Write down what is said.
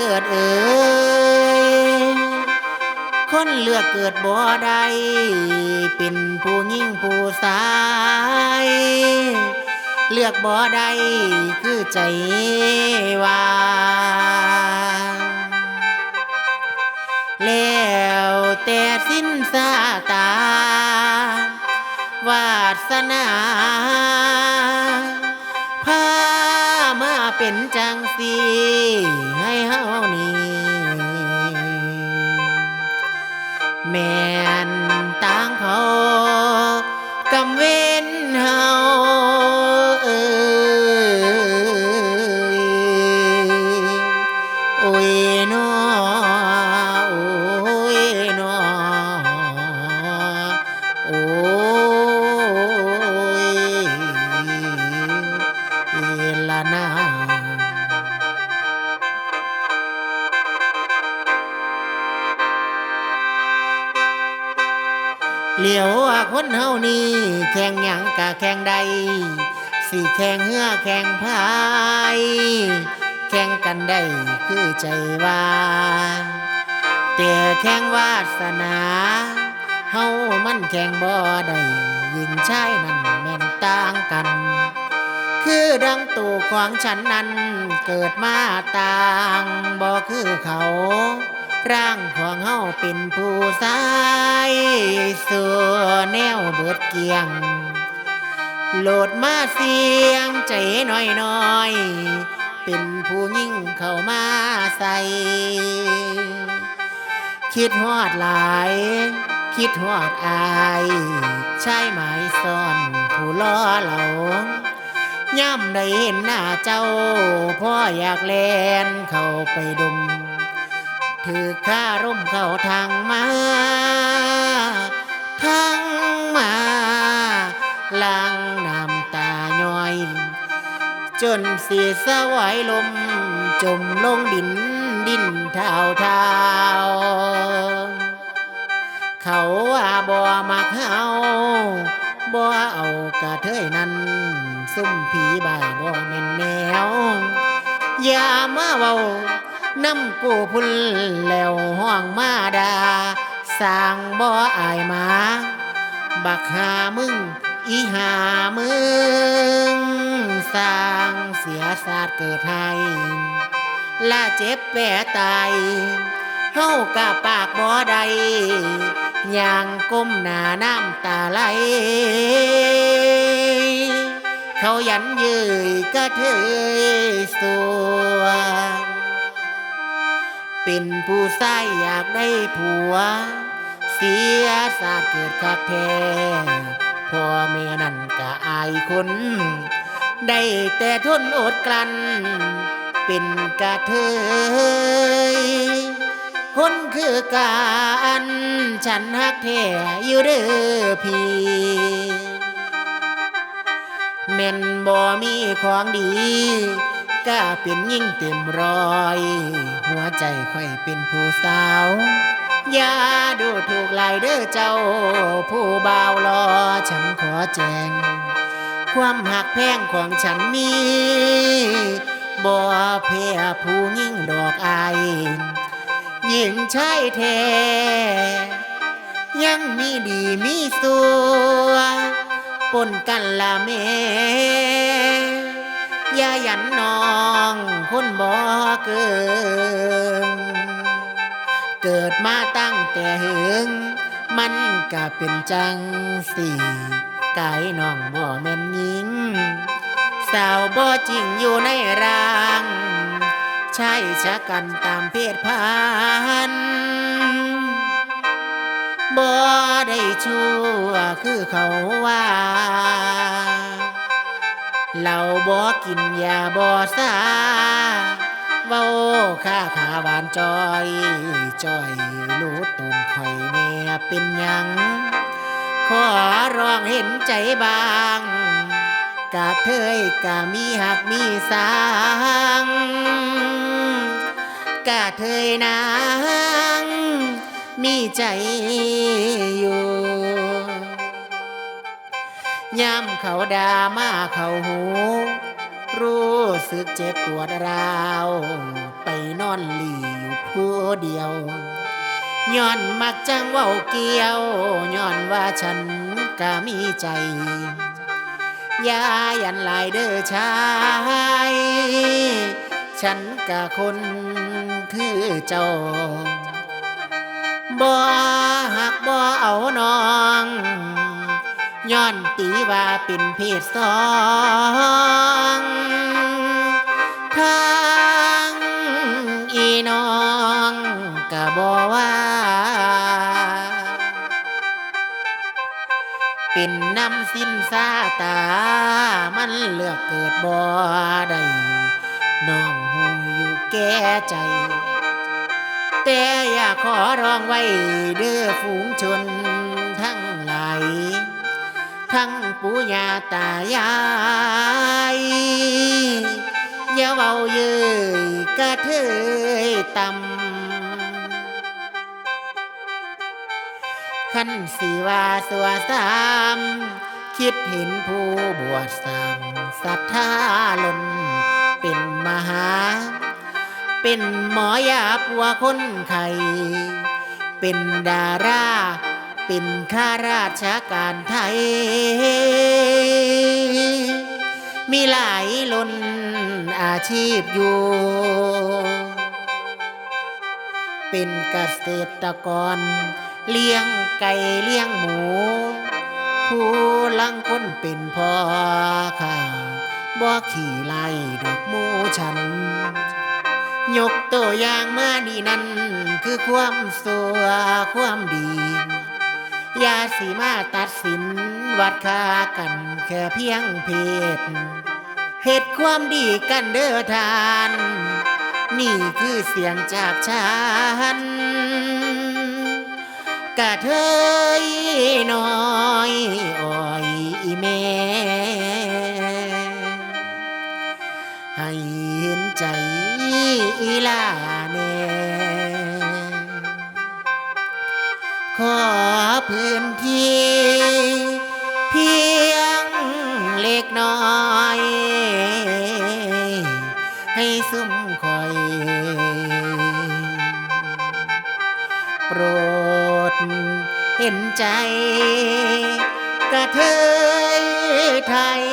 ยคนเลือกเกิดบ่ได้เป็นผู้ยิ่งผู้สาย เลือกบ่ได้คือใจว่าแล้วแต่สิ้นสาตาวาสนามา เป็นจังสีให้เฮานี่แม่นต่างเขา เหลียวว่าคนเฮานี่แข่งหยังกะแข่งใดสิแข่งเหือแข่งพายแข่งกันได้คือใจว่าแต่แข่งวาสนาเฮามันแข่งบ่ได้ยิงชายนั่นแม่นต่างกัน คือดังตู่ของฉันนั้นเกิดมาต่างบ่คือเขา ร่างของเฮาเป็นผู้ชายสัวแนวเบิดเกียง โหลดมาเสียงใจน้อยน้อยเป็นผู้ยิ่งเข้ามาใส่คิดฮอดหลาย คิดฮอดอายใช่ไหมซ่อนผู้ล้อเหลาย่ำได้เห็นหน้าเจ้าพ่ออยากแลนเข้าไปดม ถือข้าร่มเข้าทางมาทางมาลังน้ำตาย้อย จนเสียสวายลม จมลงดินดินเท้าเท้าเขาว่าบ่มักเฮาบ่เอากระเทยนั้นซุ่มผีบ้าบ่แม่นแนวอย่ามาเว้า น้ำกูพุ่นแล้วห้องมาดาสร้างบ่อายหมา บักหามึง อีหามึง สร้างเสียศาสตร์เกิดให้ละเจ็บแปรตายเฮากะปากบ่ได้ย่างก้มหน้าน้ำตาไหล เขายันเยืยก็เทยสัว เป็นผู้ใส่อยากได้ผัว เสียศาสตร์เกิดคักแท้พ่อแม่นั่นก็อายคน ได้แต่ทนอดกลั้น เป็นกะเทยคนคือการฉันฮักแท้อยู่เด้อพี่แม่นบ่มีของดี ก็เป็นยิ่งเต็มรอย หัวใจค่อยเป็นผู้สาว อย่าดูถูกหลายเด้อเจ้า ผู้บ่าวรอฉันขอแจง ความหักแพงของฉันมีบ่เพียผู้ยิ่งดอกอายหญิงชายแท้ยังมีดีมีสัวปนกันละแม่ อย่าหยันน้องคนบ่เกินเกิดมาตั้งแต่หึงมันก็เป็นจังสี่กายน้องบ่แม่นหญิง สาวบ่จริงอยู่ในร่าง ใช่ชะกันตามเพศพันบ่ได้ชั่วคือเขาว่า เราบ่กินยาบ่ซาเว้าข้าขาหวานจอยจอยรู้ตุ่มข่อยแน่เป็นหยัง ขอร้องเห็นใจบางกะเทยกะมีหักมีสางกะเทยนาง มีใจอยู่ ยามเขาด่ามาเขาหู รู้สึกเจ็บปวดร้าว ไปนอนหลีอยู่ผู้เดียวย้อนมักจังเว้าเกี่ยวย้อนว่าฉันก็มีใจยายันหลายเด้อชาย ฉันกะคนคือเจ้าบ่หักบ่เอาน้อง ย้อนตีว่าเป็นเพศสองทางอีน้องกะบ่ว่า เป็นน้ำสิ้นซาตา มันเลือกเกิดบ่ได้น้องหูอยู่แก่ใจ แต่อยากขอร้องไว้เด้อฝูงชน ทั้งปู่ย่าตายายอย่าเบาเย้ยกระเทยต่ำขั้นสีว่าสัวสามคิดเห็นผู้บวชสั่งศรัทธาล้นเป็นมหา เป็นหมอยาปัวคนไข้เป็นดารา เป็นข้าราชการไทย มีหลายล้นอาชีพอยู่ เป็นเกษตรกร เลี้ยงไก่เลี้ยงหมู ผู้ลังคนเป็นพ่อข้าบ่ขี่ไล่ดอกหมูฉัน ยกตัวอย่างมานี่นั่นคือความสัวความดี ย่าสิมาตัดสินวัดค่ากันแค่เพียงเพศเหตุความดีกันเด้อทาน นี่คือเสียงจากฉันกะเทยน้อยอ้อยอีแม่ให้เห็นใจอีลา ขอพื้นที่ เพียงเล็กน้อย ให้ซุ่มคอย โปรดเห็นใจ กระเทยไทย